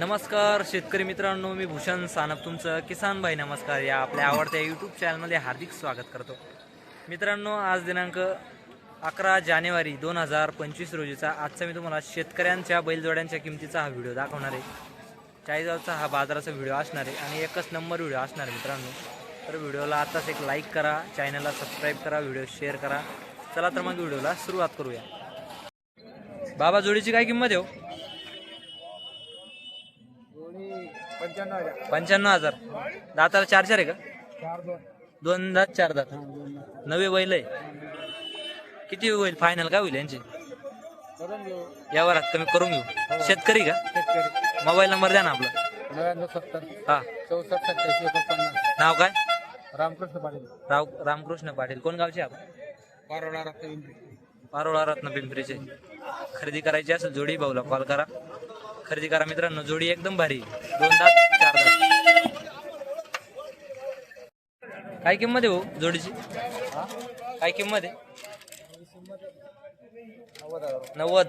नमस्कार शेतकरी मित्रांनो मी भूषण सानप. तुमचं किसान भाई नमस्कार या आपल्या आवडत्या यूट्यूब चॅनलमध्ये हार्दिक स्वागत करतो. मित्रांनो आज दिनांक अकरा जानेवारी दोन हजार पंचवीस रोजीचा आजचा मी तुम्हाला शेतकऱ्यांच्या बैलजोड्यांच्या किमतीचा हा व्हिडिओ दाखवणार आहे. चाळीसगावचा हा बाजाराचा व्हिडिओ असणार आहे आणि एकच नंबर व्हिडिओ असणार आहे मित्रांनो. तर व्हिडिओला आत्ताच एक लाईक करा चॅनलला सबस्क्राईब करा व्हिडिओ शेअर करा. चला तर मग व्हिडिओला सुरुवात करूया. बाबा जोडीची काय किंमत आहे हो? पंच्याण्णव हजार. पंच्याण्णव हजार. दाताला चार चार आहे का? चार दोन. दोन दात चार दात. नवे बैल आहे. किती होईल फायनल काय होईल यांचे? करून घेऊ. कमी करून घेऊ. शेतकरी का? शेतकरी. मोबाईल नंबर द्या ना आपला. नव्याण्णव सत्तर. हा. चौसष्ट सत्याऐंशी एकोणपन्नास. नाव काय? रामकृष्ण पाटील. राव रामकृष्ण पाटील. कोण गावचे आपण? पारोडा रत्नागिरी पारोळा रत्न पिंपरीचे. खरेदी करायची असेल जोडी भाऊला कॉल करा. खरेदी करा मित्रांनो जोडी एकदम भारी. दोन दात. काय किंमत आहे हो जोडीची? काय किंमत आहे? नव्वद.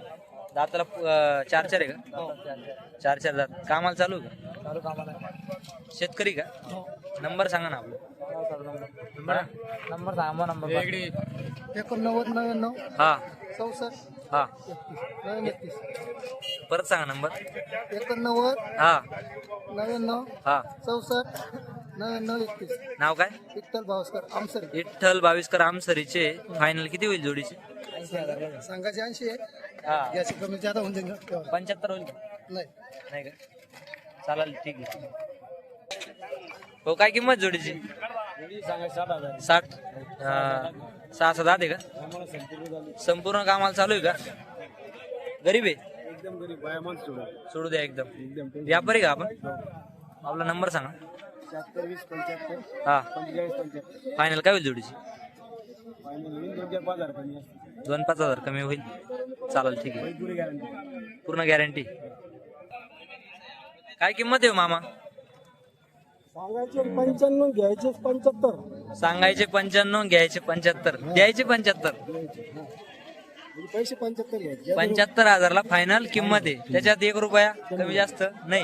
दाताला अं, चार चार आहे का? चार चार दात. कामाला चालू आहे का? चालू कामाला. शेतकरी का? नंबर सांगा ना आपला. नंबर. नंबर सांगा नंबर एकोणनव्वद नव्याण्णव हा. चौसष्ट हा. एकतीस. परत सांगा नंबर. एकोणनव्वद हा. नव्याण्णव हा. चौसष्ट नव्याण्णव एकतीस. नाव काय? विठ्ठल भावस्कर आमसर. विठ्ठल बावीसकर आमसरीचे फायनल किती होईल जोडीचे? सांगायचे ऐंशी आहे. हा. याची कमी जादा होऊन जाईल. पंच्याहत्तर होईल का? नाही. नाही का? चालेल ठीक आहे. हो काय किंमत जोडीची? सांगायचे साठ. अं, सहा सात आहे का? संपूर्ण कामाला चालू आहे का? गरीब आहे? एकदम गरीब बाया माणूस सोडा सोडू द्या एकदम. एकदम व्यापारी का आपण? आपला नंबर सांगा. शहात्तर वीस पंच्याहत्तर हा. पंचेचाळीस पंच्याहत्तर फायनल काय होईल जोडीची? फायनल होईल दोन चार पाच हजार कमी असते दोन पाच हजार कमी होईल. चालेल ठीक आहे. पुरी गॅरंटी पूर्ण गॅरंटी काय किंमत आहे हो मामा? सांगायचे पंच्याण्णव घ्यायचे पंच्याहत्तर. सांगायचे पंच्याण्णव घ्यायचे पंच्याहत्तर. द्यायचे पंच्याहत्तर. पैसे पंच्याहत्तर घ्यायचे पंच्याहत्तर हजारला फायनल किंमत आहे. त्याच्यात एक रुपया कमी जास्त नाही.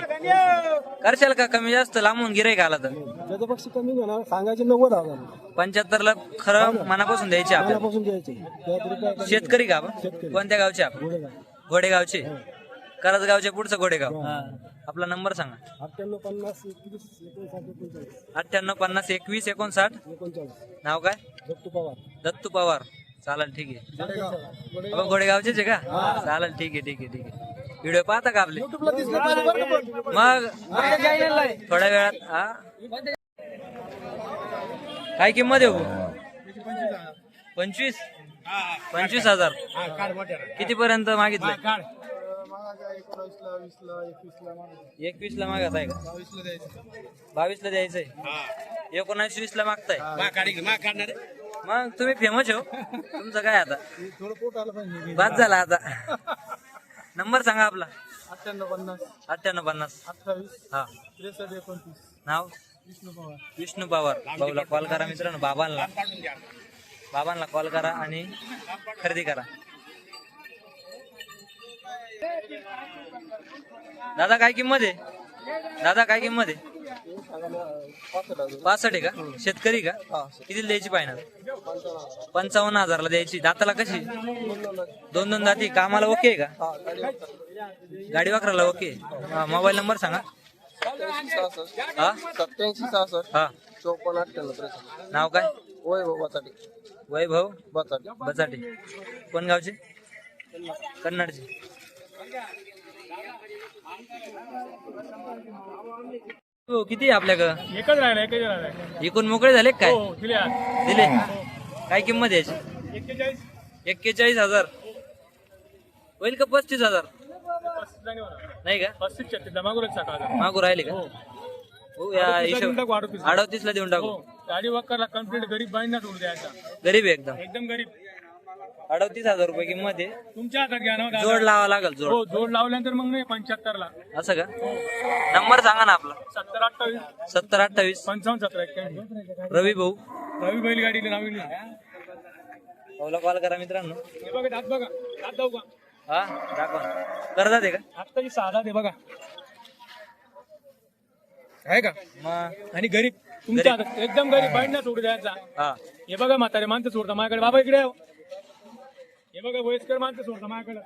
करशाल का कमी जास्त? लांबून गिराईक आला तर. त्याच्यापेक्षा कमी घेणार. सांगायचे नव्वद हजार. पंच्याहत्तर ला खरं मनापासून द्यायचे त्यात रुपये कमी शेतकरी का आपण? कोणत्या गावचे आपण? घोडेगाव. घोडेगावचे. करजगावचे पुढचं घोडेगाव. आपला नंबर सांगा. अठ्ठ्याण्णव पन्नास एकवीस एकोणसाठ एकोणचाळीस. अठ्ठ्याण्णव पन्नास एकवीस एकोणसाठ. एकोणचाळीस. नाव काय? दत्तू पवार. दत्तू पवार. चालेल ठीक आहे. आपण घोडेगावचेच आहे का? चालेल ठीक आहे ठीक आहे ठीक आहे. व्हिडिओ पाहता का आपले? मग थोड्या वेळात हा. काय किंमत आहे हो? पंचवीस? पंचवीस हजार. किती पर्यंत मागितलं. एकवीस ला मागत आहे का? बावीसला द्यायचं बावीस ला द्यायचंय एकोणऐंशी वीस ला मागताय मग तुम्ही फेमस हो. तुमचं काय आता? थोडं पोट आलं पाहिजे बाद झाला आता. नंबर सांगा आपला. अठ्ठ्याण्णव पन्नास. अठ्ठ्याण्णव पन्नास अठ्ठावीस हा. त्रेसष्ट एकोणतीस नाव? विष्णू पवार. विष्णू पवार भाऊला कॉल करा मित्रांनो बाबांना. बाबांना कॉल करा आणि खरेदी करा. दादा काय किंमत आहे? दादा काय किंमत आहे? पासष्ट आहे का? शेतकरी का? किती द्यायची पाहिजे पंचावन्न हजारला द्यायची. दाताला कशी? दोन दोन दाती. कामाला ओके का? गाडी वाकराला. ओके हा मोबाईल नंबर सांगा. हा? सत्याऐंशी सहासष्ट हा. चौपन्न अठ्ठ्याण्णव नाव काय? हो बचाटे. वैभव बचाटे. बचाटे. कोण गावचे? कन्नडचे. हो किती आहे आपल्याकडं? एकच राहिला एकच राहिला. एकूण मोकळे झाले का काय? हो दिले आज. दिले. काय किंमत आहे याची? एक्केचाळीस. एक्केचाळीस हजार. होईल का पस्तीस हजार? पस्तीस नाही होणार. नाही का? पस्तीस छत्तीस मागूनच मागू राहिले का? हो. या हिशोब टाकू अडतीस अडतीस ला देऊन टाकू. हो गाडी वक्करला कंप्लीट गरीब बाईंना सोडू द्यायचा गरीब आहे एकदम. एकदम गरीब. अडतीस हजार रुपये किंमत आहे. तुमच्या हातात घ्या ना दादा. जोड लावा लागल जोड. हो जोड लावल्यानंतर मग नाही पंच्याहत्तर ला असं का? नंबर सांगा ना आपला. सत्तर अठ्ठावीस. सत्तर अठ्ठावीस. पंचावन्न सतरा एक्क्याऐंशी. रवी भाऊ. रवी बैल गाडी लावली भाऊला कॉल करा मित्रांनो. हे बघा दात बघा. दात जाऊ का? हा दाखवा. करतात आहे का? आत्ताची सहा दात आहे बघा. आहे का? मग? आणि गरीब. तुमच्या हातात एकदम गरीब बाईंना सोडू द्यायचा. हा. हे बघा म्हातारे माणसं सोडता माझ्याकडे बाबा इकडे. हे. बघा वयस्कर माणसं सोडता माझ्याकडे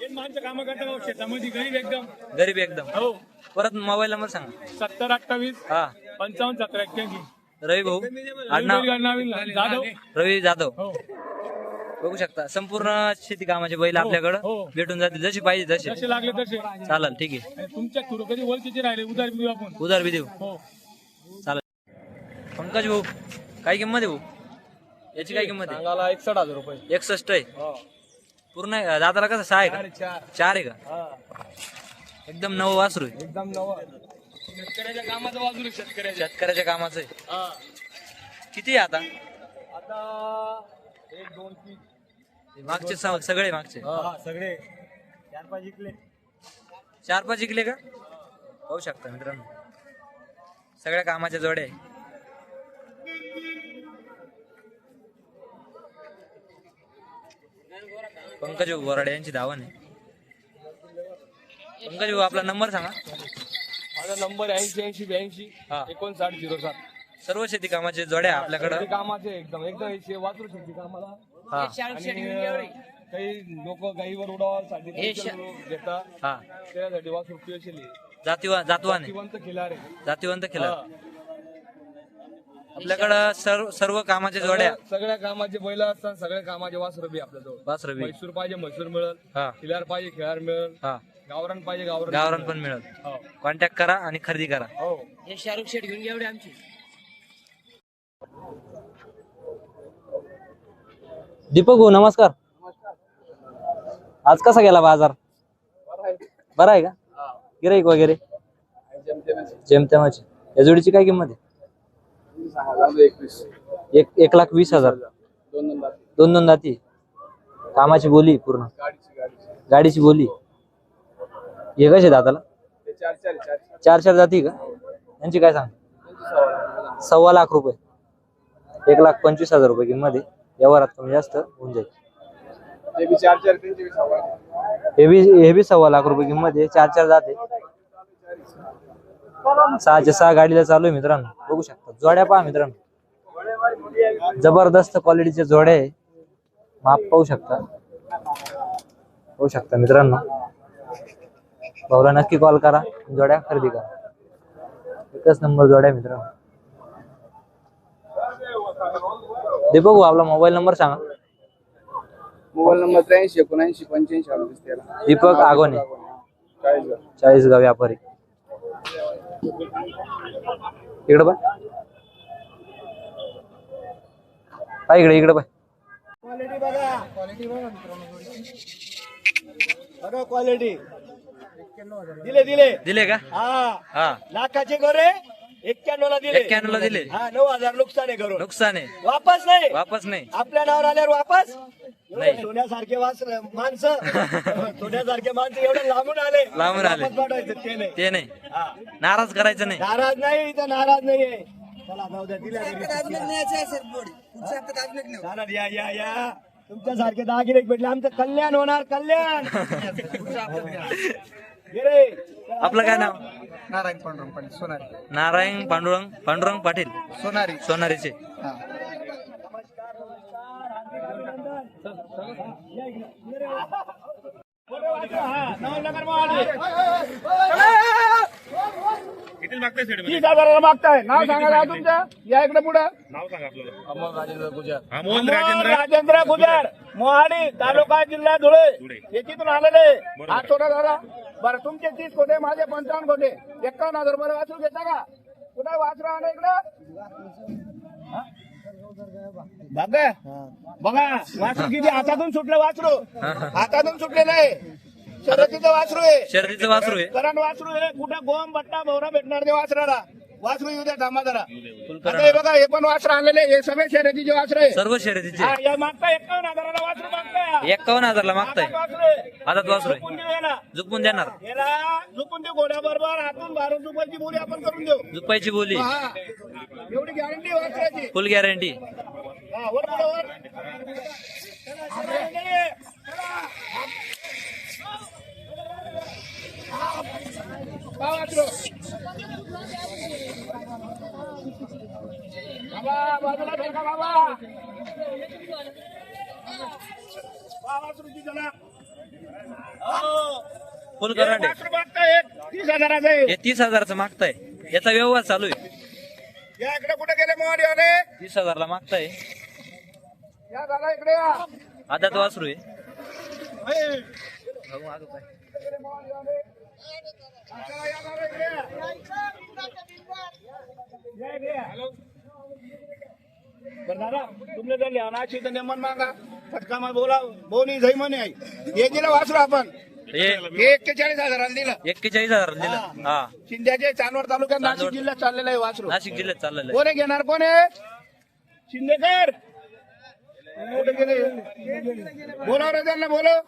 हे माणसं कामं करता शेतामध्ये गरीब एकदम. गरीब एकदम. हो. परत मोबाईल नंबर सांगा. सत्तर अठ्ठावीस हा. पंचावन्न सतरा एक्क्याऐंशी. रवी भाऊ आडनाव. जाधव. रवी जाधव. हो. बघू शकता संपूर्ण शेती कामाचे बैल आपल्याकडं हो. भेटून जातील जशी पाहिजे तसे. जसे लागले तसे. चालेल ठीक आहे. आणि तुमच्या थोडं कधी ओळखीचे राहिले उदार देऊ आपण. उधार बी देऊ हो. चालेल. पंकज भाऊ काय किंमत आहे भाऊ? याची काय किंमत आहे? एकसठ हजार रुपये. एकसष्ट आहे. पूर्ण आहे. दाताला कसं? सहा आहे का? चार. चार आहे का? एकदम नवं वासरू आहे. एकदम नव शेतकऱ्याच्या कामाचं बाजूला शेतकऱ्याच्या. शेतकऱ्याच्या कामाचं आहे. हा. किती आहे आता? आता एक दोन तीन. मागचे स- सगळे मागचे. हा सगळे. चार पाच इकले चार पाच जिंकले का? पाहू शकता मित्रांनो. सगळ्या कामाच्या जोड्या आहे. पंकज बोराडे यांची धावण आहे. पंकज भाऊ आपला नंबर सांगा. माझा नंबर ऐंशी ऐंशी ब्याऐंशी हा. एकोणसाठ झिरो सात. सर्व शेती कामाचे जोड्या आपल्याकडं. शेती कामाचे एकदम. एकदम हे वाचू शेती कामाला. हा. आणि काही लोक गाईवर उडवासाठी घेतात हा त्यासाठी वासरू स्पेशली जातीवा जातवाने. जिवंत खिलारे जातीवंत केलं आपल्याकडं सर्व सर्व कामाच्या जोड्या. सगळ्या कामाचे बैल असतात सगळ्या कामाचे वासरू बी आपल्या जवळ बस रवी म्हैसूर पाहिजे म्हैसूर मिळेल. हा. खिलार पाहिजे खिलार मिळेल. हा. गावरान पाहिजे गावरान गावरान पण मिळत हो. कॉन्टॅक्ट करा आणि खरेदी करा. हो. दीपक भाऊ नमस्कार. आज कसा गेला बाजार? बरा आहे का? गिराईक वगैरे? जेमतेमाची. या जोडीची काय किंमत आहे? एक एक लाख वीस हजार. दोन दोन दाती कामाची बोली पूर्ण. गाडीची बोली. हे कसे दाताला? चार चार जाती का? यांची काय सांग? सव्वा लाख रुपये. एक लाख पंचवीस हजार रुपये किंमत आहे. व्यवहारात कमी जास्त होऊन जाईल. हे बी हे बी सव्वा लाख रुपये किंमत आहे. चार चार जाते. सहाच्या सहा गाडीला चालू आहे मित्रांनो. जोड्या पहा मित्रांनो. जबरदस्त क्वालिटीच्या जोड्या आहे माप पाहू शकता. पाहू शकता मित्रांनो. भाऊला नक्की कॉल करा. जोड्या खरेदी करा. एकच नंबर जोड्या मित्रांनो. दीपक भाऊ आपला मोबाईल नंबर सांगा. मोबाईल नंबर त्र्याऐंशी एकोणऐंशी पंच्याऐंशी अडतीस तेरा. दीपक आगोने. चाळीस चाळीसगाव व्यापारी. इकडं पाय पाय इकडे इकडे पाय. क्वालिटी बघा. क्वालिटी बघा मित्रांनो बघा क्वालिटी दिले दिले. दिले का? हा. हा. लाखाचे गोरे एक्क्याण्णव ला दिले. एक्क्याण्णव ला दिले. हा नऊ हजार नुकसान आहे घरून. नुकसान आहे. वापस नाही. वापस नाही. आपल्या नावावर आल्यावर वापस? नाही. एवढे सोन्यासारखे वास माणसं. सोन्यासारखे माणसं एवढे लांबून आले. लांबून आले. वापस पाठवायचं ते नाही. ते नाही. हा. नाराज करायचं नाही. नाराज नाही इथं नाराज नाहीये. चला जाऊ द्या दिल्या घरी सुट्ट्या. चालेल या या या तुमच्या सारखे दहा गिरेक भेटले आमचं कल्याण होणार कल्याण गिरे आपलं काय नाव नारायण पांडुरंग पाटील सोनारी नारायण पांडुरंग पांडुरंग पाटील सोनारी सोनारीचे तीस हजाराला मागताय. नाव सांगा ना तुमचं? या इकडे पुढे. अमोल राजेंद्र गुजर. अमोल राजेंद्र गुजर. मोहाडी तालुका जिल्हा धुळे. शेतीतून आलेले. हा छोटा दादा बरं तुमचे तीस कोटे माझे पंचावन्न कोटे एक्कावन्न हजार रुपये वाचून घेता का? कुठे वाचरा आलं इकडं? हा? बघा. बघा. वासरू किती? हातातून सुटलं वासरू हातातून सुटलेलं आहे. शर्यतीचं वासरू आहे. शर्यतीचं वासरू आहे. करण वासरू हे कुठं गोम बट्टा भवरा भेटणार ते वासराला. वासरू येऊ द्या थांबा जरा. आता हे बघा हे पण वासर आणलेले हे सगळे शर्यतीचे वासर आहे सर्व शर्यतीचे. हा, या मागता एकावन्न हजाराला वासरू मागताय. एक्कावन्न हजारला मागताय. हातात वासरू आहे. हातात वासरू आहे. झोपून देऊ याला. झुकून देणार. याला झोपून देऊ घोड्याबरोबर हातून बारून रुपयाची बोली आपण करून देऊ. झुकपायची बोली. हा. एवढी गॅरंटी वासराची. फुल गॅरंटी हा वर पुढं वर चला. पहा वासरू. बाबा बाजूला ठेका बाबा जरा. फुल एक करंट आहे वासरू मागताय, एक तीस हजाराचं आहे हे तीस हजारचं मागताय याचा व्यवहार चालू आहे या इकडे कुठे गेले वाले तीस हजारला मागताय या दादा इकडे या आदात वासरू आहे हे. भाऊ मागं पाय. इकडे मोहाडी वाले. आता या दादा इकडे या. या इकडे या. बरं दादा तुमने जर लिहाणाची तर नेमन मागा फटका बोला बोनी जय म्हणे आई. हे दिलं वासरू आपण. एक्केचाळीस हजाराला दिलं. एक्केचाळीस हजार दिलं. हा. शिंद्याचे चांदवड तालुक्यात नाशिक. जिल्ह्यात चाललेलं आहे वासरू नाशिक जिल्ह्यात चाललेलं आहे. कोण आहे घेणार कोण आहे? शिंदेकर. बोलाव रे त्यांना बोलव